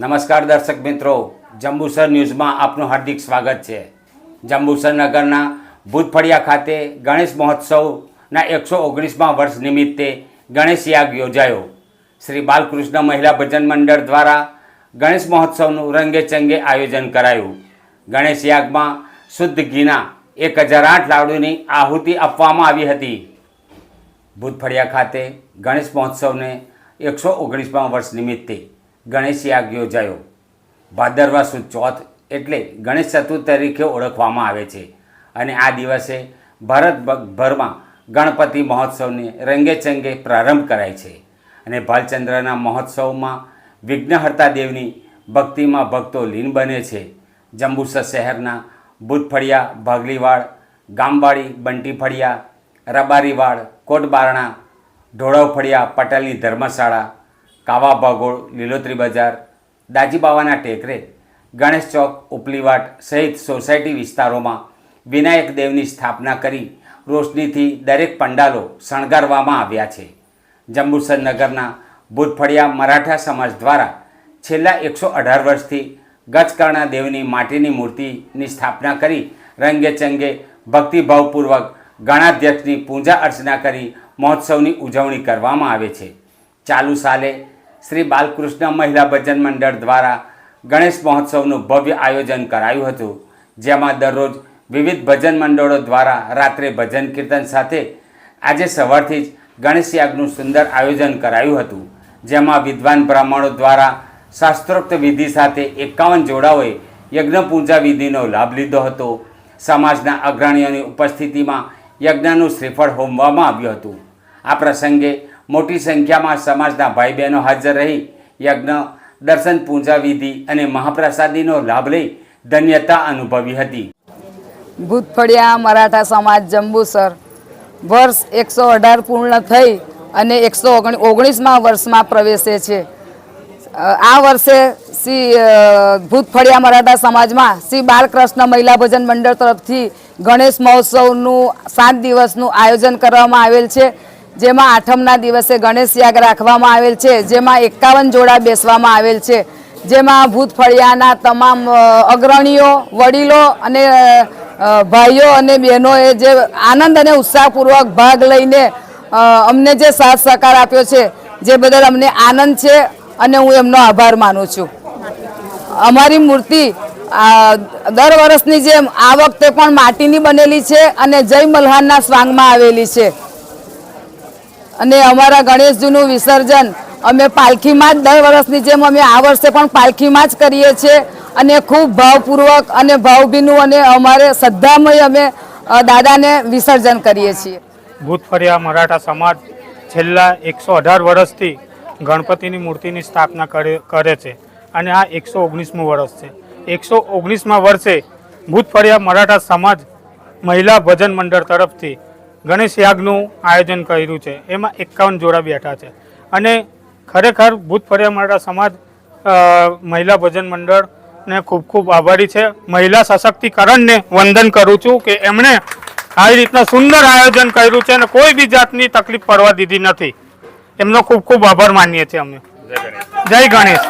નમસ્કાર દર્શક મિત્રો, જંબુસર ન્યૂઝમાં આપનું હાર્દિક સ્વાગત છે. જંબુસર નગરના ભૂતફળિયા ખાતે ગણેશ મહોત્સવના એકસો ઓગણીસમાં વર્ષ નિમિત્તે ગણેશ યાગ યોજાયો. શ્રી બાલકૃષ્ણ મહિલા ભજન મંડળ દ્વારા ગણેશ મહોત્સવનું રંગેચંગે આયોજન કરાયું. ગણેશ યાગમાં શુદ્ધ ઘીના એક હજાર આઠ લાડુની આહુતિ આપવામાં આવી હતી. ભૂતફળિયા ખાતે ગણેશ મહોત્સવને એકસો ઓગણીસમાં વર્ષ નિમિત્તે ગણેશ યાગ યોજાયો. ભાદરવા સુદ ચોથ એટલે ગણેશ ચતુર્થ તરીકે ઓળખવામાં આવે છે. અને આ દિવસે ભારતભરમાં ગણપતિ મહોત્સવને રંગેચંગે પ્રારંભ કરાય છે. અને ભાલચંદ્રના મહોત્સવમાં વિઘ્નહર્તા દેવની ભક્તિમાં ભક્તો લીન બને છે. જંબુસર શહેરના ભૂતફળિયા ભાગલીવાડ, ગામવાડી, બંટીફળિયા, રબારીવાડ, કોટબારણા, ઢોળાવફળિયા, પટેલની ધર્મશાળા કાવા લીલોતરી બજાર દાજીબાવાના ટેકરે, ગણેશ ચોક, ઉપલીવાટ સહિત સોસાયટી વિસ્તારોમાં વિનાયક દેવની સ્થાપના કરી રોશનીથી દરેક પંડાલો શણગારવામાં આવ્યા છે. જંબુસર નગરના ભૂતફળિયા મરાઠા સમાજ દ્વારા છેલ્લા એકસો અઢાર વર્ષથી ગજકર્ણા દેવની માટીની મૂર્તિની સ્થાપના કરી રંગેચંગે ભક્તિભાવપૂર્વક ગણાધ્યક્ષની પૂજા અર્ચના કરી મહોત્સવની ઉજવણી કરવામાં આવે છે. ચાલુ સાલે શ્રી બાલકૃષ્ણ મહિલા ભજન મંડળ દ્વારા ગણેશ મહોત્સવનું ભવ્ય આયોજન કરાયું હતું, જેમાં દરરોજ વિવિધ ભજન મંડળો દ્વારા રાત્રે ભજન કીર્તન સાથે આજે સવારથી જ ગણેશ યાગનું સુંદર આયોજન કરાયું હતું, જેમાં વિદ્વાન બ્રાહ્મણો દ્વારા શાસ્ત્રોક્ત વિધિ સાથે એકાવન જોડાઓએ યજ્ઞ પૂજા વિધિનો લાભ લીધો હતો. સમાજના અગ્રણીઓની ઉપસ્થિતિમાં યજ્ઞનું શ્રીફળ હોમવામાં આવ્યું હતું. આ પ્રસંગે મોટી સંખ્યામાં સમાજના ભાઈ બહેનો હાજર રહી યજ્ઞ, દર્શન પૂજા વિધિ અને મહાપ્રસાદીનો લાભ લઈ ધન્યતા અનુભવી હતી. ભૂતફળિયા મરાઠા સમાજ જંબુસર વર્ષ એકસો અઢાર પૂર્ણ થઈ અને એકસો ઓગણીસમાં વર્ષમાં પ્રવેશે છે. આ વર્ષે શ્રી ભૂતફળિયા મરાઠા સમાજમાં શ્રી બાલકૃષ્ણ મહિલા ભજન મંડળ તરફથી ગણેશ મહોત્સવનું સાત દિવસનું આયોજન કરવામાં આવેલ છે. જેમાં આઠમના દિવસે ગણેશ યાગ રાખવામાં આવેલ છે, જેમાં એકાવન જોડા બેસવામાં આવેલ છે, જેમાં ભૂતફળિયાના તમામ અગ્રણીઓ, વડીલો અને ભાઈઓ અને બહેનોએ જે આનંદ અને ઉત્સાહપૂર્વક ભાગ લઈને અમને જે સાથ સહકાર આપ્યો છે, જે બદલ અમને આનંદ છે અને હું એમનો આભાર માનું છું. અમારી મૂર્તિ દર વર્ષની જેમ આ વખતે પણ માટીની બનેલી છે અને જય મલ્હારના સ્વાંગમાં આવેલી છે. અને અમારા ગણેશજીનું વિસર્જન અમે પાલખીમાં જ દર વર્ષની જેમ અમે આ વર્ષે પણ પાલખીમાં જ કરીએ છીએ અને ખૂબ ભાવપૂર્વક અને ભાવભીનું અને અમારે શ્રદ્ધામય અમે દાદાને વિસર્જન કરીએ છીએ. ભૂતફરિયા મરાઠા સમાજ છેલ્લા એકસો અઢાર વર્ષથી ગણપતિની મૂર્તિની સ્થાપના કરે છે અને આ એકસો ઓગણીસમું વર્ષ છે. એકસો ઓગણીસમાં વર્ષે ભૂતફરિયા મરાઠા સમાજ મહિલા ભજન મંડળ તરફથી ગણેશ યાગનું આયોજન કર્યું છે. એમાં એકાવન જોડા બેઠા છે. અને ખરેખર ભૂતફળિયા મરાઠા સમાજ મહિલા ભજન મંડળને ખૂબ ખૂબ આભારી છે. મહિલા સશક્તિકરણને વંદન કરું છું કે એમણે આવી રીતના સુંદર આયોજન કર્યું છે અને કોઈ બી જાતની તકલીફ પડવા દીધી નથી. એમનો ખૂબ ખૂબ આભાર માનીએ છીએ અમે. જય ગણેશ.